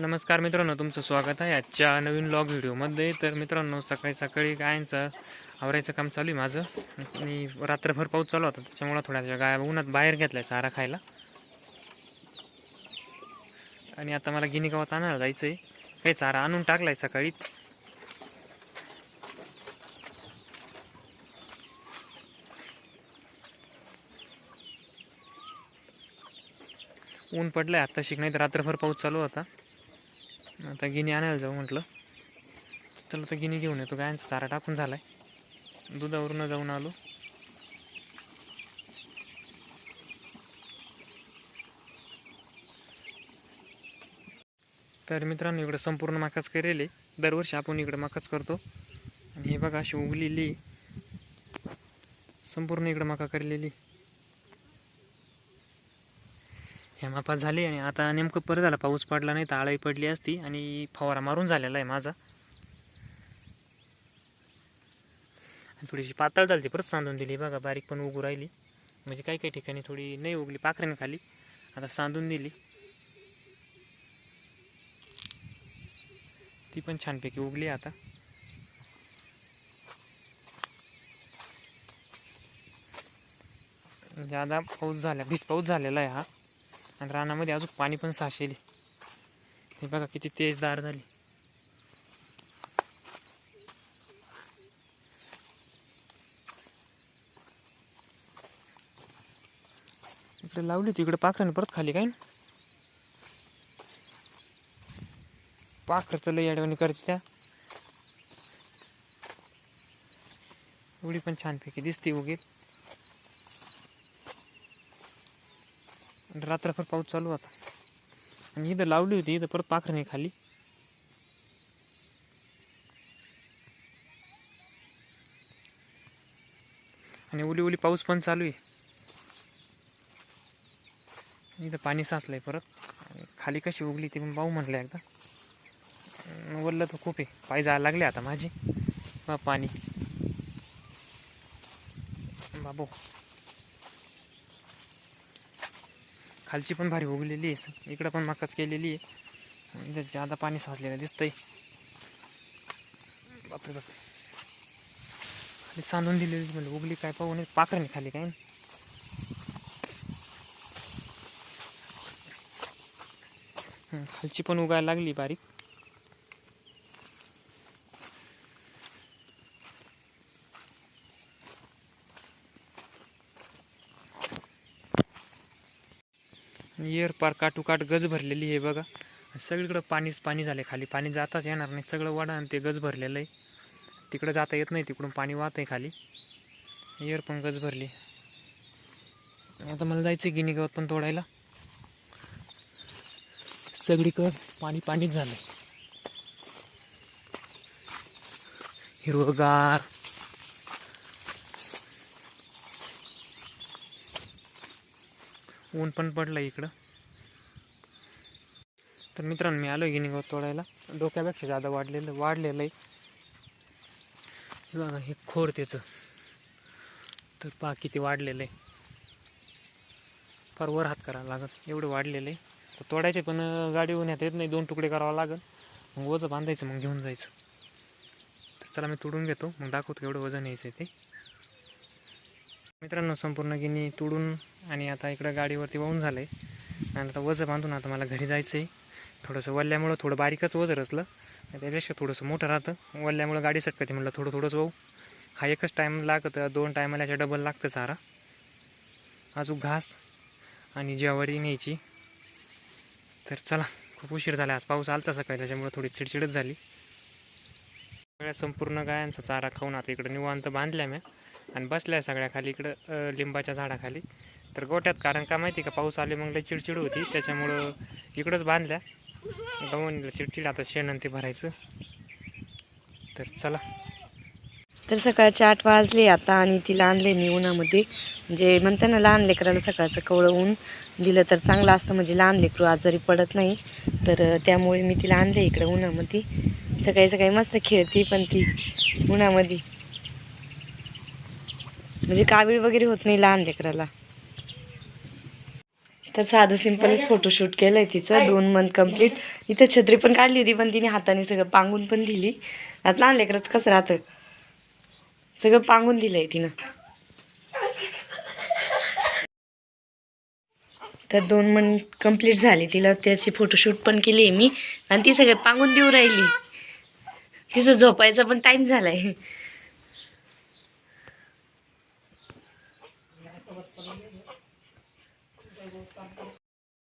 नमस्कार मित्रांनो तुमचं स्वागत आहे आजच्या नवीन लॉग व्हिडिओमध्ये. तर मित्रांनो सकाळी सकाळी गायांचं आवरायचं काम चालू आहे माझं. आणि रात्रभर पाऊस चालू होता त्याच्यामुळं थोड्याशा गाया उन्हात बाहेर घेतलाय चारा खायला. आणि आता मला गिनी गावात आणायला जायचं आहे काही चारा आणून टाकलाय सकाळीच. ऊन पडलंय आत्ता शिक नाही तर रात्रभर पाऊस चालू होता. आता गिनी आणायला जाऊ म्हटलं. चला तर गिनी घेऊन येतो. गायांचा चारा टाकून झाला आहे दुधावरून जाऊन आलो. तर मित्रांनो इकडं संपूर्ण माकाच करेल आहे दरवर्षी आपण इकडं माकाच करतो. आणि हे बघा अशी उगलेली. संपूर्ण इकडं मका करलेली हेमापात झाली आणि आता नेमकं परत झाला. पाऊस पडला नाही तर आळी पडली असती आणि फवारा मारून झालेला आहे माझा. थोडीशी पातळ झाली परत सांधून दिली. बघा बारीक पण उगू राहिली. म्हणजे काही काही ठिकाणी थोडी नाही उगली पाखरेने खाली आता सांधून दिली. ती पण छानपैकी उगली आता. ज्यादा पाऊस झाला भीज पाऊस झालेला आहे हा. आणि रानामध्ये अजून पाणी पण साचेल. हे बघा किती तेज दार झाली. इकडे लावली होती इकडे पाखराने परत खाली काय ना? पाखरचं लई अडवणी करते त्या. एवढी पण छानपैकी दिसते उगी आणि रात्रभर पाऊस चालू होता. आणि इथं लावली होती इथं परत पाखरं नाही खाली आणि उली उली पाऊस पण चालू आहे. इथं पाणी साचलंय परत. खाली कशी उगली ती पण पाहू म्हटलं एकदा. वरलं तर खूप आहे. पाय जायला लागले आता माझी. बा पाणी. बाबू. खालची पण भारी उगलेली आहे. इकडं पण मकाच केलेली आहे. म्हणजे आणि इथं जादा पाणी साचलेलं दिसतंय. बापरे बापरे. खाली सांधून दिलेली म्हणजे उगली काय पाहून नये. खाली काय? खालची पण उगायला लागली बारीक. इयर पार काटोकाट गज भरलेली आहे बघा. सगळीकडं पाणीच पाणी झालं खाली. पाणी जाताच येणार नाही. सगळं वडा आणि ते गज भरलेलं आहे. तिकडं जाता येत नाही तिकडून पाणी वाहत आहे खाली. इयर पण गज भरली. आता मला जायचं गिनी गवत पण तोडायला. सगळीकडं पाणी पाणीच झालं हिरवगार. ऊन पण पडलं इकडं. तर मित्रांनो मी आलो गिनी गवत तोडायला. डोक्यापेक्षा जादा वाढलेलं वाढलेलं आहे. बघा हे खोर त्याचं. तर पहा किती वाढलेलं आहे. फार वर हात करावा लागत एवढं वाढलेलं आहे. तर तोडायचे पण गाडी गाडीहून येत नाही. दोन तुकडे करावं लागत मग वजं बांधायचं मग घेऊन जायचं. तर त्याला मी तोडून घेतो. मग दाखवतो एवढं वजन यायचं ते. मित्रांनो संपूर्ण गिनी तोडून आणि आता इकडं गाडीवरती वाहून झालं आहे आणि आता वजं बांधून आता मला घरी जायचं आहे थोडंसं वल्ल्यामुळं थोडं बारीकच वजं रचलं. त्यापेक्षा थोडंसं मोठं राहतं. वल्ल्यामुळं गाडी सटकते म्हटलं थोडं थोडंच वाहू. हा एकच टाईम लागत दोन टायमाला याच्या डबल लागतं चारा. अजून घास आणि ज्वारी न्यायची. तर चला खूप उशीर झाला. आज पाऊस आलता सकाळी त्याच्यामुळे थोडी चिडचिडच झाली. सगळ्या संपूर्ण गायांचा चारा खाऊन आता इकडं निवांत बांधल्या म्या. आणि बसल्या सगळ्या खाली इकडं लिंबाच्या झाडाखाली. तर गोट्यात कारण का माहिती का पाऊस आले मग लई चिडचिड होती. त्याच्यामुळं इकडंच बांधल्या. गवणीला चिडचिड आता शेण आणि ते भरायचं. तर चला. तर सकाळचे आठ वाजले आता आणि तिला आणले मी उन्हामध्ये. म्हणजे म्हणते ना लहान लेकराला सकाळचं कवळं ऊन दिलं तर चांगलं असतं. म्हणजे लहान लेकरू आजारी पडत नाही तर त्यामुळे मी तिला आणले इकडं उन्हामध्ये. सकाळी सकाळी मस्त खेळते पण ती उन्हामध्ये. म्हणजे कावीळ वगैरे होत नाही लहान लेकराला. तर साधं सिम्पलच फोटोशूट केलं आहे तिचं दोन मंथ कंप्लीट इथं छत्री पण काढली होती पण तिने हाताने सगळं पांगून पण दिली. आता लहान लेकरच कसं राहतं? सगळं पांगून दिलंय तिनं. तर दोन मंथ कंप्लीट झाली तिला. त्याची फोटोशूट पण केली आहे मी. आणि ती सगळं पांगून देऊ राहिली. तिचं झोपायचा पण टाईम झालाय.